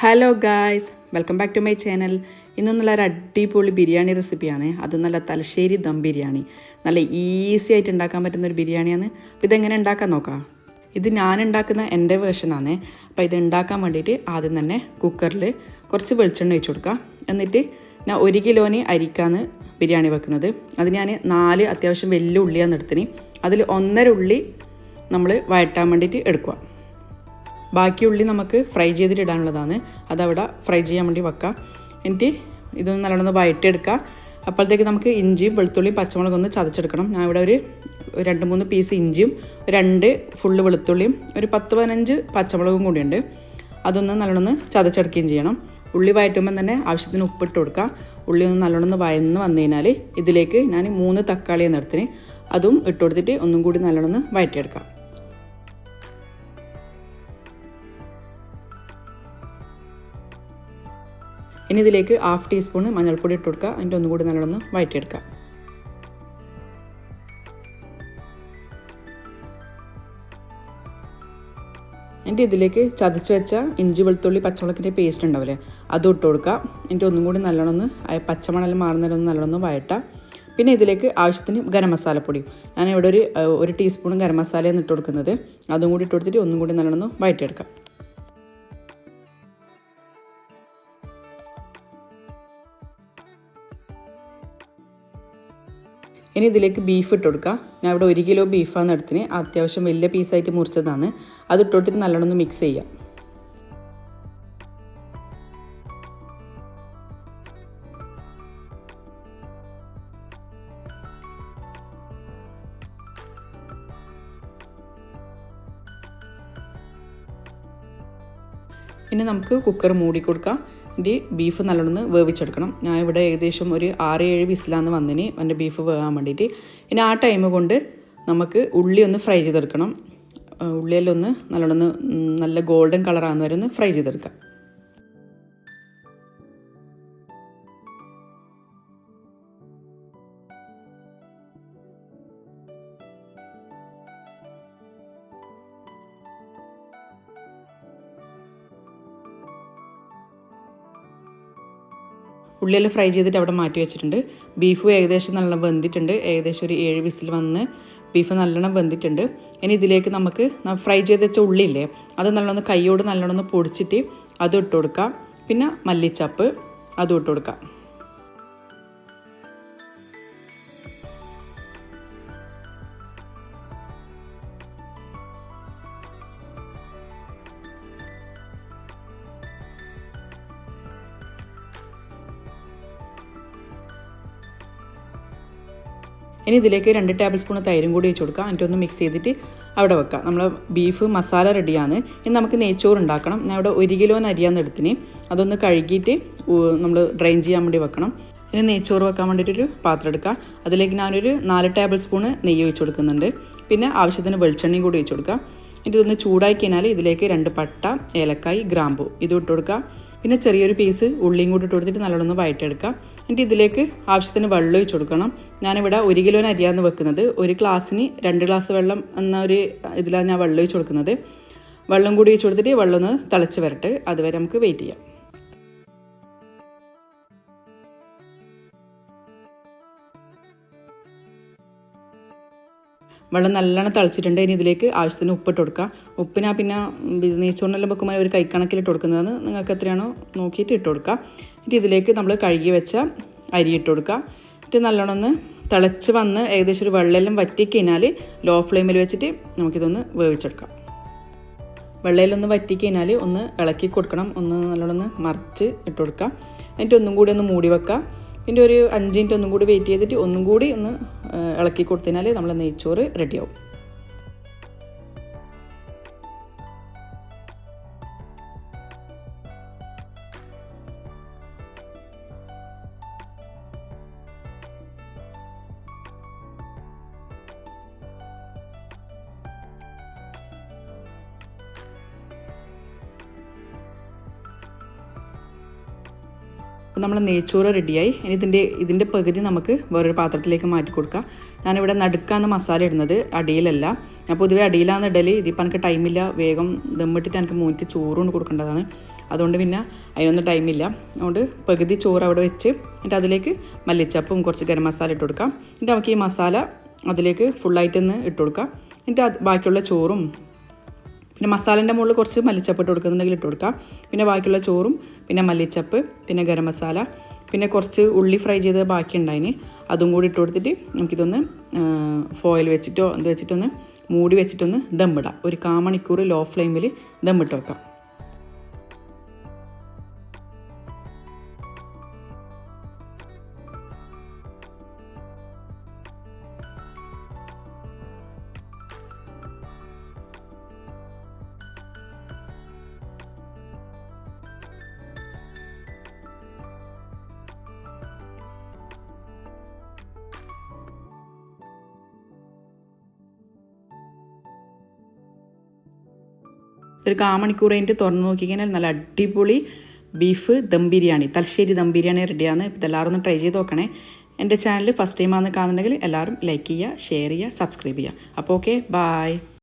Hello guys welcome back to my channel ഇന്ന് നല്ല ഒരു അടിപൊളി ബിരിയാണി റെസിപ്പിയാണ് അതും നല്ല തലശ്ശേരി ദം ബിരിയാണി. നല്ല ഈസി ആയിട്ട് ഉണ്ടാക്കാൻ പറ്റുന്ന ഒരു ബിരിയാണിയാണ്. അപ്പോൾ ഇതെങ്ങനെ ഉണ്ടാക്കാൻ നോക്കാം? ഇത് ഞാൻ ഉണ്ടാക്കുന്ന എന്റെ വേർഷനാണ് അപ്പോൾ ഇത് ഉണ്ടാക്കാൻ വേണ്ടിയിട്ട് ആദ്യം തന്നെ കുക്കറിൽ കുറച്ച് വെളിച്ചെണ്ണ ഒഴിച്ചു കൊടുക്കാം എന്നിട്ട് ഞാൻ ഒരു കിലോന് അരിക്കാണ് ബിരിയാണി വെക്കുന്നത്. അത് ഞാൻ നാല് അത്യാവശ്യം വലിയ ഉള്ളിയാണ് എടുത്തിന് അതിൽ ഒന്നര ഉള്ളി നമ്മൾ വഴറ്റാൻ വേണ്ടിയിട്ട് എടുക്കുക. ബാക്കി ഉള്ളി നമുക്ക് ഫ്രൈ ചെയ്തിട്ട് ഇടാനുള്ളതാണ് അതവിടെ ഫ്രൈ ചെയ്യാൻ വേണ്ടി വെക്കാം. എന്നിട്ട് ഇതൊന്ന് നല്ലോണം വയറ്റിയെടുക്കുക. അപ്പോഴത്തേക്ക് നമുക്ക് ഇഞ്ചിയും വെളുത്തുള്ളിയും പച്ചമുളകും ഒന്ന് ചതച്ചെടുക്കണം. ഞാൻ ഇവിടെ ഒരു രണ്ട് മൂന്ന് പീസ് ഇഞ്ചിയും രണ്ട് ഫുള്ള് വെളുത്തുള്ളിയും ഒരു പത്ത് പതിനഞ്ച് പച്ചമുളകും കൂടിയുണ്ട്. അതൊന്ന് നല്ലോണം ചതച്ചെടുക്കുകയും ചെയ്യണം. ഉള്ളി വയറ്റുമ്പം തന്നെ ആവശ്യത്തിന് ഉപ്പിട്ട് കൊടുക്കുക. ഉള്ളി ഒന്ന് നല്ലോണം വയന്ന് വന്നു കഴിഞ്ഞാൽ ഇതിലേക്ക് ഞാൻ മൂന്ന് തക്കാളി എന്നെടുത്തിന് അതും ഇട്ട് കൊടുത്തിട്ട് ഒന്നും കൂടി നല്ലോണം വഴറ്റിയെടുക്കാം ഇനി ഇതിലേക്ക് ഹാഫ് ടീസ്പൂൺ മഞ്ഞൾപ്പൊടി ഇട്ട് കൊടുക്കുക. അതിന്റെ ഒന്നും കൂടി നല്ലോണം വഴറ്റിയെടുക്കുക. എന്റെ ഇതിലേക്ക് ചതച്ച് വെച്ച ഇഞ്ചി വെളുത്തുള്ളി പച്ചമുളകിന്റെ പേസ്റ്റ് ഉണ്ടാവില്ലേ അതും ഇട്ട് കൊടുക്കുക. എന്റെ ഒന്നും കൂടി നല്ലോണം പച്ചമണൽ മാറുന്നതിലൊന്ന് നല്ലോണം വഴട്ടുക പിന്നെ ഇതിലേക്ക് ആവശ്യത്തിന് ഗരം മസാലപ്പൊടി ഞാൻ ഇവിടെ ഒരു ഒരു ടീസ്പൂൺ ഗരം മസാലയാണ് ഇട്ട് കൊടുക്കുന്നത്. അതും കൂടി ഇട്ട് കൊടുത്തിട്ട് ഒന്നും കൂടി നല്ലോണം വഴറ്റിയെടുക്കാം ഇനി ഇതിലേക്ക് ബീഫ് ഇട്ട് കൊടുക്കുക. ഞാൻ ഇവിടെ ഒരു കിലോ ബീഫാണ് എടുത്തിന്. അത്യാവശ്യം വലിയ പീസായിട്ട് മുറിച്ചതാണ്. അത് ഇട്ടോട്ടിട്ട് നല്ലോണം മിക്സ് ചെയ്യാം ഇനി നമുക്ക് കുക്കർ മൂടി കൊടുക്കാം. ഇനി ബീഫ് നല്ലോണം വേവിച്ചെടുക്കണം. ഞാൻ ഇവിടെ ഏകദേശം ഒരു ആറ് ഏഴ് വിസിലാന്ന് വന്നിന് എന്റെ ബീഫ് വേകാൻ വേണ്ടിയിട്ട് ഇനി ആ ടൈം കൊണ്ട് നമുക്ക് ഉള്ളി ഒന്ന് ഫ്രൈ ചെയ്തെടുക്കണം. ഉള്ളിയെല്ലാം ഒന്ന് നല്ലോണം നല്ല ഗോൾഡൻ കളറാകുന്ന ഒന്ന് ഫ്രൈ ചെയ്തെടുക്കാം. ഉള്ളിയെല്ലാം ഫ്രൈ ചെയ്തിട്ട് അവിടെ മാറ്റി വെച്ചിട്ടുണ്ട്. ബീഫ് ഏകദേശം നല്ലോണം വെന്തിട്ടുണ്ട്. ഏകദേശം ഒരു ഏഴ് വിസിൽ വന്ന് ബീഫ് നല്ലോണം വെന്തിട്ടുണ്ട്. ഇനി ഇതിലേക്ക് നമുക്ക് ഫ്രൈ ചെയ്ത് വെച്ച ഉള്ളിയില്ലേ അത് നല്ലോണം കൈയോട് നല്ലോണം പൊടിച്ചിട്ട് അതും ഇട്ട് കൊടുക്കാം. പിന്നെ മല്ലിച്ചപ്പ് അതും ഇട്ട് കൊടുക്കാം. ഇനി ഇതിലേക്ക് രണ്ട് ടേബിൾ സ്പൂൺ തൈരും കൂടി വെച്ച് കൊടുക്കുക എന്നിട്ട് ഒന്ന് മിക്സ് ചെയ്തിട്ട് അവിടെ വെക്കുക നമ്മൾ ബീഫ് മസാല റെഡിയാണ് ഇനി നമുക്ക് നെയ്ച്ചോറ് ഉണ്ടാക്കണം. ഞാൻ അവിടെ ഒരു കിലോ അരിയാന്ന് എടുത്തിന്. അതൊന്ന് കഴുകിയിട്ട് നമ്മൾ ഡ്രെയിൻ ചെയ്യാൻ വേണ്ടി വെക്കണം. ഇനി നെയ്ച്ചോറ് വെക്കാൻ വേണ്ടിയിട്ടൊരു പാത്രം എടുക്കുക അതിലേക്ക് ഞാനൊരു നാല് ടേബിൾ സ്പൂണ് നെയ്യ് ഒഴിച്ച് കൊടുക്കുന്നുണ്ട്. പിന്നെ ആവശ്യത്തിന് വെളിച്ചെണ്ണയും കൂടി ഒഴിച്ച് കൊടുക്കുക ഇതൊന്ന് ചൂടാക്കി കഴിഞ്ഞാൽ ഇതിലേക്ക് രണ്ട് പട്ട ഏലക്കായി ഗ്രാമ്പു. ഇതും ഇട്ട് കൊടുക്കുക പിന്നെ ചെറിയൊരു പീസ് ഉള്ളിയും കൂടി ഇട്ട് കൊടുത്തിട്ട് നല്ലോണം വയറ്റെടുക്കാം എന്നിട്ട് ഇതിലേക്ക് ആവശ്യത്തിന് വെള്ളം ഒഴിച്ചു കൊടുക്കണം. ഞാനിവിടെ ഒരു കിലോന് അരിയാന്ന് വെക്കുന്നത്. ഒരു ഗ്ലാസ്സിന് രണ്ട് ഗ്ലാസ് വെള്ളം എന്ന ഒരു ഇതിലാണ് ഞാൻ വെള്ളം ഒഴിച്ചു കൊടുക്കുന്നത്. വെള്ളം കൂടി ഒഴിച്ചു കൊടുത്തിട്ട് വെള്ളം ഒന്ന് തിളച്ച് വരട്ടെ. അതുവരെ നമുക്ക് വെയിറ്റ് ചെയ്യാം. വെള്ളം നല്ലോണം തിളച്ചിട്ടുണ്ട്. ഇനി ഇതിലേക്ക് ആവശ്യത്തിന് ഉപ്പിട്ട് കൊടുക്കുക ഉപ്പിനാ പിന്നെ നെയ്ച്ചോറിനെല്ലാം വെക്കുമ്പോൾ ഒരു കൈക്കണക്കിലിട്ട് കൊടുക്കുന്നതാണ്. നിങ്ങൾക്ക് എത്രയാണോ നോക്കിയിട്ട് ഇട്ട് കൊടുക്കുക എന്നിട്ട് ഇതിലേക്ക് നമ്മൾ കഴുകി വെച്ച അരി ഇട്ട് കൊടുക്കുക എന്നിട്ട് നല്ലോണം ഒന്ന് തിളച്ച് വന്ന് ഏകദേശം ഒരു വെള്ളമെല്ലാം വറ്റിക്കഴിഞ്ഞാൽ ലോ ഫ്ലെയിമിൽ വെച്ചിട്ട് നമുക്കിതൊന്ന് വേവിച്ചെടുക്കാം. വെള്ളയിലൊന്ന് വറ്റിക്കഴിഞ്ഞാൽ ഒന്ന് ഇളക്കി കൊടുക്കണം. ഒന്ന് നല്ലോണം ഒന്ന് മറിച്ച് ഇട്ട് കൊടുക്കുക എന്നിട്ട് ഒന്നും കൂടി ഒന്ന് മൂടി വെക്കുക പിന്നെ ഒരു അഞ്ച് മിനിറ്റ് ഒന്നും കൂടി വെയിറ്റ് ചെയ്തിട്ട് ഒന്നും കൂടി ഒന്ന് ഇളക്കി കൊടുത്തതിനാൽ നമ്മൾ നെയ്ച്ചോറ് റെഡിയാവും അപ്പോൾ നമ്മൾ നെയ്ച്ചോറ് റെഡിയായി ഇനി ഇതിന്റെ ഇതിന്റെ പകുതി നമുക്ക് വേറൊരു പാത്രത്തിലേക്ക് മാറ്റി കൊടുക്കാം. ഞാനിവിടെ നടുക്കാണ് മസാല ഇടുന്നത് അടിയിലല്ല. ഞാൻ പൊതുവേ അടിയിലാണ് ഇടൽ ഇതിപ്പോൾ എനിക്ക് ടൈമില്ല വേഗം ദമ്മിട്ടിട്ട് എനിക്ക് മൂന്നിട്ട് ചോറ് കൊണ്ട് കൊടുക്കേണ്ടതാണ്. അതുകൊണ്ട് പിന്നെ അതിനൊന്നും ടൈമില്ല അതുകൊണ്ട് പകുതി ചോറ് അവിടെ വെച്ച് എന്നിട്ട് അതിലേക്ക് മല്ലിച്ചപ്പും കുറച്ച് ഗരം മസാല ഇട്ട് കൊടുക്കാം. എന്നിട്ട് നമുക്ക് ഈ മസാല അതിലേക്ക് ഫുള്ളായിട്ടൊന്ന് ഇട്ട് കൊടുക്കാം. എന്നിട്ട് ബാക്കിയുള്ള ചോറും പിന്നെ മസാലേന്റെ മുകളിൽ കുറച്ച് മല്ലിച്ചപ്പ് കൊടുക്കുന്നുണ്ടെങ്കിൽ ഇട്ട് കൊടുക്കാം. പിന്നെ ബാക്കിയുള്ള ചോറും പിന്നെ മല്ലിച്ചപ്പ് പിന്നെ ഗരം മസാല പിന്നെ കുറച്ച് ഉള്ളി ഫ്രൈ ചെയ്ത് ബാക്കി ഉണ്ടായിന്. അതും കൂടി ഇട്ട് കൊടുത്തിട്ട് നമുക്കിതൊന്ന് ഫോയിൽ വെച്ചിട്ടോ എന്ത് വെച്ചിട്ടൊന്ന് മൂടി വെച്ചിട്ടൊന്ന് ദമ്മിടാം ഒരു കാ മണിക്കൂർ ലോ ഫ്ലെയിമിൽ ദമ്മിട്ട് വെക്കാം. ഒരു കാമണിക്കൂർ കഴിഞ്ഞിട്ട് തുറന്ന് നോക്കിക്കഴിഞ്ഞാൽ നല്ല അടിപൊളി ബീഫ് ദം ബിരിയാണി. തലശ്ശേരി ദം ബിരിയാണി റെഡിയാണ് ഇപ്പോൾ എല്ലാവരും ഒന്ന് ട്രൈ ചെയ്ത് നോക്കണേ. എന്റെ ചാനൽ ഫസ്റ്റ് ടൈം ആണെന്ന് കാണുന്നുണ്ടെങ്കിൽ എല്ലാവരും ലൈക്ക് ചെയ്യുക ഷെയർ ചെയ്യുക സബ്സ്ക്രൈബ് ചെയ്യുക. അപ്പോൾ ഓക്കെ ബായ്